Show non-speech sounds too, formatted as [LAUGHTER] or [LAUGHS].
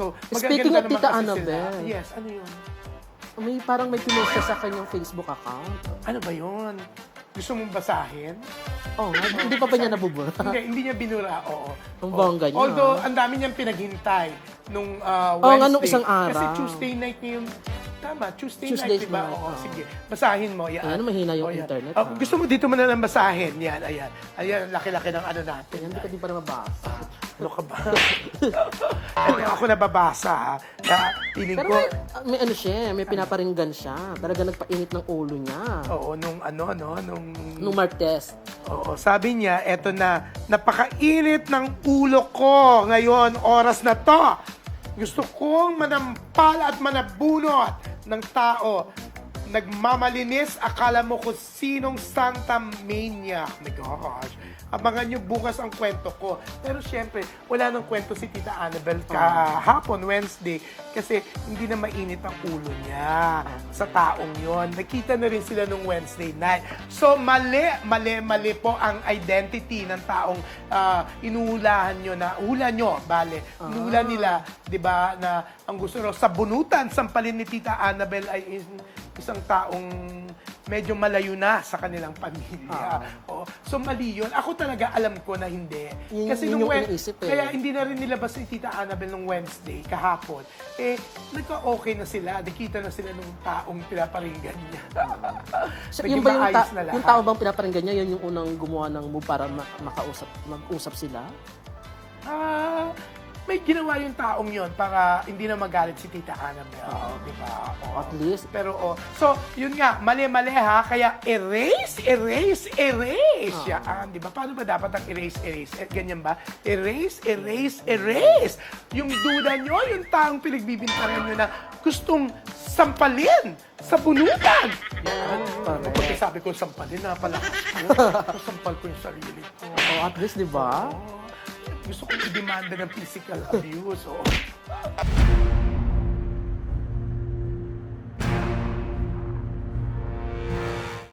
So, Speaking of Tita naman kasi Annabel. Sila. Yes, ano yun? May parang may pinost siya sa kanyang Facebook account. Ano ba yun? Gusto mong basahin? Oh, hindi pa ba niya nabubura? hindi, hindi niya binura, oo. Ang bongga niya. Although, ang dami niyang pinaghintay nung uh, Oo, Wednesday. nga, nung isang araw. Kasi Tuesday night niya yung... Tama, Tuesday, Tuesday night, diba? night, Oo, oo. sige. Basahin mo. Yan. Ayan, mahina yung Oh, yan. internet, Oh, ha? gusto mo dito mo na lang basahin. Yan, ayan. Ayan, laki-laki ng ano natin. Kaya hindi ka din para mabasa. Ano ka ba? Ano, ako nababasa, ha? Kaya, feeling Pero ko... may, may ano siya, may pinaparinggan siya. Talaga nagpainit ng ulo niya. Oo, nung ano, no, nung... Nung Martes. Oo, sabi niya, eto na, napakainit ng ulo ko ngayon, oras na to. Gusto kong manampal at manabunot ng tao. Nagmamalinis, akala mo kung sinong Santa Maniac. My gosh. Abangan niyo bukas ang kwento ko. Pero syempre, wala nang kwento si Tita Annabel kahapon, Wednesday, kasi hindi na mainit ang ulo niya sa taong yon. Nakita na rin sila nung Wednesday night. So, mali, mali, mali po ang identity ng taong ah, inuulahan nyo na, hula nyo, bale, inuula nila, di ba, na ang gusto raw sa bunutan, sampalin ni Tita Annabel ay is- isang taong medyo malayo na sa kanilang pamilya. Oo. So, mali yun. Ako talaga alam ko na hindi. Yun- Kasi yun nung yung Wed- iniisip eh. Kaya hindi na rin nilabas si Tita Annabel nung Wednesday, kahapon. Eh, nagka-okay na sila. Nakita na sila nung taong pinaparinggan niya. [LAUGHS] So, Naging yung ba yung, maayos ta- na lahat. yung tao bang pinaparinggan niya, yun yung unang gumawa ng move para ma- makausap, mag-usap sila? Ah, may ginawa yung taong yon para hindi na magalit si Tita Annabel. di ba? Oo. At least. Pero, oh, so, yun nga, mali-mali ha, kaya erase, erase, erase. Yan, di ba? Paano ba dapat ang erase, erase? Eh, ganyan ba? Erase, erase, erase. Yung duda nyo, yung taong pinagbibintangan nyo na gustong sampalin sa bunutan. Yan. Correct. Kapag sabi ko sampalin, napalakas [LAUGHS] ko. Sampal ko yung sarili ko. Oh, at least, di ba? Oo. Gusto ko i-demanda ng physical abuse. Oh.